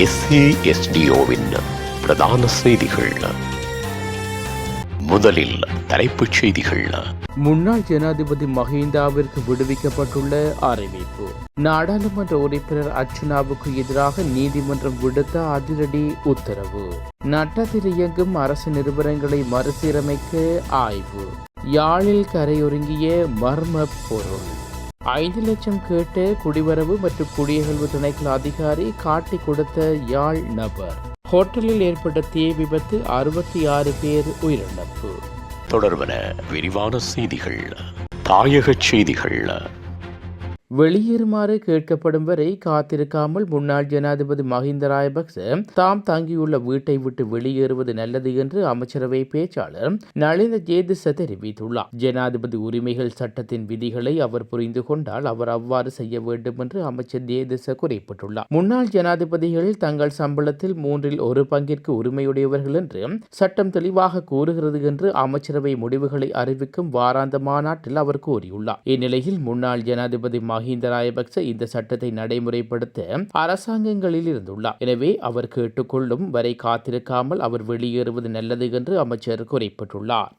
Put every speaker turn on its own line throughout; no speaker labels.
எஸ்ஏஎஸ்டிஓவின் பிரதான செய்திகள். முதலில் தலைப்புச் செய்திகள்.
முன்னாள் ஜனாதிபதி மஹிந்தாவிற்கு விடுவிக்கப்பட்டுள்ள அறிவிப்பு. நாடாளுமன்ற உறுப்பினர் அர்ச்சனாவுக்கு எதிராக நீதிமன்றம் விடுத்த அதிரடி உத்தரவு. நட்டத்தில் இயங்கும் அரசு நிறுவனங்களை மறுசீரமைக்க ஆய்வு. யாழில் கரையொருங்கிய மர்ம பொருள். ஐந்து லட்சம் கேட்டு குடிவரவு மற்றும் குடியகழ்வு திணைக்கள அதிகாரி காட்டி கொடுத்த யாழ் நபர். ஹோட்டலில் ஏற்பட்ட தீ விபத்து அறுபத்தி ஆறு பேர் உயிரிழப்பு.
தொடர்பன விரிவான செய்திகள் தாயகச் செய்திகள்.
வெளியேறுமாறு கேட்கப்படும் வரை காத்திருக்காமல் முன்னாள் ஜனாதிபதி மஹிந்த ராயபக்ச தாம் தங்கியுள்ள வீட்டை விட்டு வெளியேறுவது நல்லது என்று அமைச்சரவை பேச்சாளர் நளின ஜேதிச தெரிவித்துள்ளார். ஜனாதிபதி உரிமைகள் சட்டத்தின் விதிகளை அவர் புரிந்து கொண்டால் அவர் அவ்வாறு செய்ய வேண்டும் என்று அமைச்சர் ஜேதிச குறிப்பிட்டுள்ளார். முன்னாள் ஜனாதிபதிகள் தங்கள் சம்பளத்தில் மூன்றில் ஒரு பங்கிற்கு உரிமையுடையவர்கள் என்று சட்டம் தெளிவாக கூறுகிறது என்று அமைச்சரவை முடிவுகளை அறிவிக்கும் வாராந்த மாநாட்டில் அவர் கூறியுள்ளார். இந்நிலையில் முன்னாள் ஜனாதிபதி மஹிந்த ராயபக்ச இந்த சட்டத்தை நடைமுறைப்படுத்த அரசாங்கங்களில் இருந்துள்ளார். எனவே அவர் கேட்டுக்கொள்ளும் வரை காத்திருக்காமல் அவர் வெளியேறுவது நல்லது என்று அமைச்சர் குறிப்பிட்டுள்ளார்.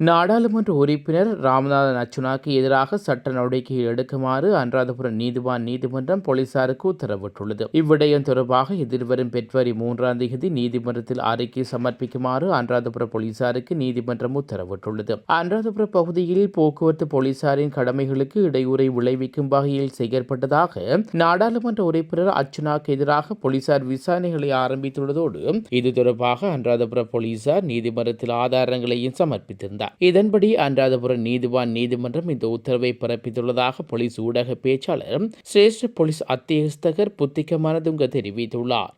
நாடாளுமன்ற உறுப்பினர் ராமநாதன் அச்சுனாக்கு எதிராக சட்ட நடவடிக்கை எடுக்குமாறு அனுராதபுரம் நீதிவான் நீதிமன்றம் போலீசாருக்கு உத்தரவிட்டுள்ளது. இவ்விடயம் தொடர்பாக எதிர்வரும் பெப்ரவரி மூன்றாம் தேதி நீதிமன்றத்தில் அறிக்கை சமர்ப்பிக்குமாறு அனுராதபுரம் போலீசாருக்கு நீதிமன்றம் உத்தரவிட்டுள்ளது. அனுராதபுரம் பகுதியில் போக்குவரத்து போலீசாரின் கடமைகளுக்கு இடையூறை விளைவிக்கும் வகையில் செயற்பட்டதாக நாடாளுமன்ற உறுப்பினர் அச்சுனாக்கு எதிராக போலீசார் விசாரணைகளை ஆரம்பித்துள்ளதோடு இது தொடர்பாக அனுராதபுரம் போலீசார் நீதிமன்றத்தில் ஆதாரங்களையும் சமர்ப்பித்திருந்தார். இதன்படி அனுராதபுரம் நீதிவான் நீதிமன்றம் இந்த உத்தரவை பிறப்பித்துள்ளதாக போலீஸ் ஊடக பேச்சாளர் சிரேஷ்ட போலீஸ் அத்தியஸ்தகர் புத்திகமானதுங்க தெரிவித்துள்ளார்.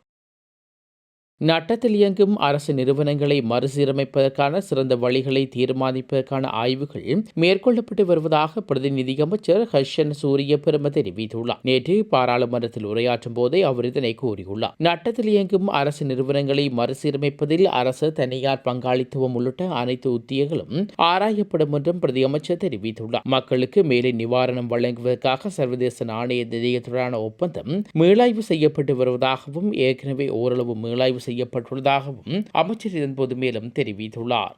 நட்டத்தில் இயங்கும் அரசு நிறுவனங்களை மறுசீரமைப்பதற்கான சிறந்த வழிகளை தீர்மானிப்பதற்கான ஆய்வுகள் மேற்கொள்ளப்பட்டு வருவதாக பிரதிநிதி அமைச்சர் ஹர்ஷன் சூரிய பெரும தெரிவித்துள்ளார். நேற்று பாராளுமன்றத்தில் உரையாற்றும் போதே அவர் இதனை கூறியுள்ளார். நட்டத்தில் இயங்கும் அரசு நிறுவனங்களை மறுசீரமைப்பதில் அரசு தனியார் பங்காளித்துவம் உள்ளிட்ட அனைத்து உத்தியங்களும் ஆராயப்படும் என்றும் பிரதி அமைச்சர் தெரிவித்துள்ளார். மக்களுக்கு மேலே நிவாரணம் வழங்குவதற்காக சர்வதேச நாணய நிதியத்துடனான ஒப்பந்தம் மீளாய்வு செய்யப்பட்டு வருவதாகவும் ஏற்கனவே ஓரளவு மீளாய்வு செய்யப்பட்டுள்ளதாகவும் அமைச்சர் இதன்போது மேலும் தெரிவித்துள்ளார்.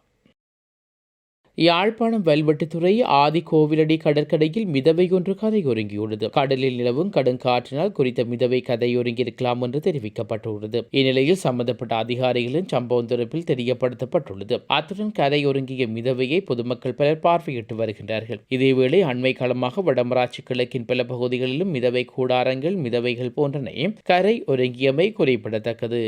யாழ்ப்பாணம் வல்வெட்டுத்துறை ஆதி கோவிலடி கடற்கரையில் மிதவை ஒன்று கதையொருங்கியுள்ளது கடலில் நிலவும் கடும் காற்றினால் குறித்த மிதவை கதையொருங்கியிருக்கலாம் என்று தெரிவிக்கப்பட்டுள்ளது. இந்நிலையில் சம்பந்தப்பட்ட அதிகாரிகளின் சம்பவம் தொடர்பில் தெரியப்படுத்தப்பட்டுள்ளது. அத்துடன் கரையொருங்கிய மிதவையை பொதுமக்கள் பலர் பார்வையிட்டு வருகின்றார்கள். இதேவேளை அண்மை காலமாக வடமராட்சி கிழக்கின் பல பகுதிகளிலும் மிதவை கூடாரங்கள் மிதவைகள் போன்றன கரை ஒருங்கியமை குறிப்பிடத்தக்கது.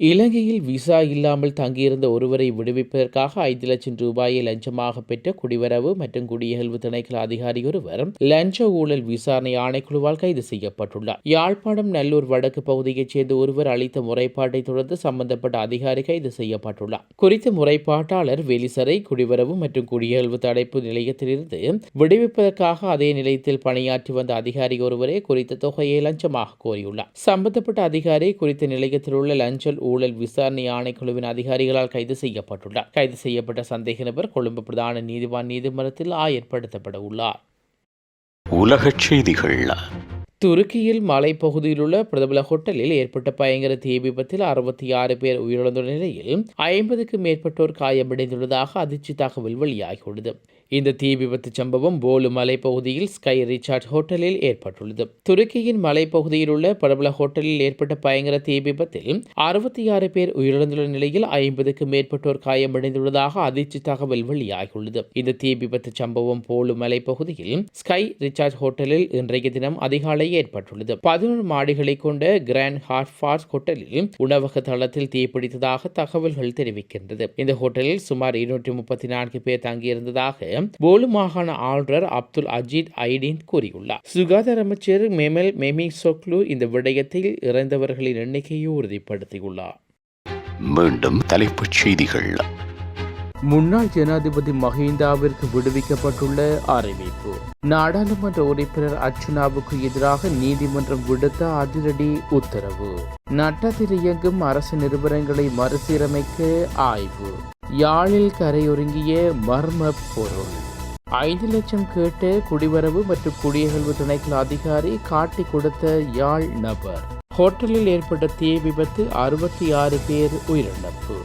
இலங்கையில் விசா இல்லாமல் தங்கியிருந்த ஒருவரை விடுவிப்பதற்காக ஐந்து லட்சம் ரூபாயை லஞ்சமாக பெற்ற குடிவரவு மற்றும் குடியகழ்வு திணைக்கள அதிகாரி ஒருவர் லஞ்ச ஊழல் விசாரணை ஆணைக்குழுவால் கைது செய்யப்பட்டுள்ளார். யாழ்ப்பாணம் நல்லூர் வடக்கு பகுதியைச் சேர்ந்த ஒருவர் அளித்த முறைப்பாட்டை தொடர்ந்து சம்பந்தப்பட்ட அதிகாரி கைது செய்யப்பட்டுள்ளார். குறித்த முறைப்பாட்டாளர் வெளிசரை குடிவரவு மற்றும் குடியகழ்வு தடைப்பு நிலையத்திலிருந்து விடுவிப்பதற்காக அதே நிலையத்தில் பணியாற்றி வந்த அதிகாரி ஒருவரே குறித்த தொகையை லஞ்சமாக கோரியுள்ளார். சம்பந்தப்பட்ட அதிகாரி குறித்த நிலையத்தில் உள்ள லஞ்சல் ஊழல் விசாரணை ஆணைக்குழுவின் அதிகாரிகளால் கைது செய்யப்பட்டுள்ளார். கைது செய்யப்பட்ட சந்தேக நபர் கொழும்பு பிரதான நீதிவான் நீதிமன்றத்தில் ஆயர்படுத்தப்பட உள்ளார்.
உலகச் செய்திகள்
துருக்கியில் மலைப்பகுதியிலுள்ள பிரபல ஹோட்டலில் ஏற்பட்ட பயங்கர தீ விபத்தில் அறுபத்தி ஆறு பேர் உயிரிழந்துள்ள நிலையில் ஐம்பதுக்கும் மேற்பட்டோர் காயமடைந்துள்ளதாக அதிர்ச்சி தகவல் வெளியாகியுள்ளது. இந்த தீ விபத்து சம்பவம் போலு மலைப்பகுதியில் ஸ்கை ரிச்சார்ட் ஹோட்டலில் ஏற்பட்டுள்ளது. துருக்கியின் மலைப்பகுதியில் உள்ள பிரபல ஹோட்டலில் ஏற்பட்ட பயங்கர தீ விபத்தில் அறுபத்தி ஆறு பேர் உயிரிழந்துள்ள நிலையில் ஐம்பதுக்கும் மேற்பட்டோர் காயமடைந்துள்ளதாக அதிர்ச்சி தகவல் வெளியாகியுள்ளது. இந்த தீ விபத்து சம்பவம் போலு மலைப்பகுதியில் ஸ்கை ரிச்சார்ட் ஹோட்டலில் இன்றைய தினம் அதிகாலை ஏற்பட்டுள்ளது. பதினொரு மாடிகளை கொண்ட கிராண்ட் ஹார்ட்ஃபார்ஸ் ஹோட்டலில் உணவக தளத்தில் தீப்பிடித்ததாக தகவல்கள் தெரிவிக்கின்றது. இந்த ஹோட்டலில் சுமார் இருநூற்றி முப்பத்தி நான்கு பேர் தங்கியிருந்ததாக போலு மாகாண ஆளுநர் அப்துல் அஜீத் ஐடின் கூறியுள்ளார். சுகாதார அமைச்சர் மெமெல் மெமி சொக்லு இந்த விடயத்தில் இறந்தவர்களின் எண்ணிக்கையை உறுதிப்படுத்தியுள்ளார்.
மீண்டும் தலைப்புச் செய்திகள்.
முன்னாள் ஜனாதிபதி மஹிந்தாவிற்கு விடுவிக்கப்பட்டுள்ள அறிவிப்பு. நாடாளுமன்ற உறுப்பினர் அர்ச்சுனாவுக்கு எதிராக நீதிமன்றம் விடுத்த அதிரடி உத்தரவு. நட்டத்தில் இயங்கும் அரசு நிறுவனங்களை மறுசீரமைக்க ஆய்வு. யாழில் கரையொருங்கிய மர்ம பொருள். ஐந்து லட்சம் கேட்டு குடிவரவு மற்றும் குடியகழ்வு திணைக்கள அதிகாரி காட்டி கொடுத்த யாழ் நபர். ஹோட்டலில் ஏற்பட்ட தீ விபத்து அறுபத்தி ஆறு பேர் உயிரிழப்பு.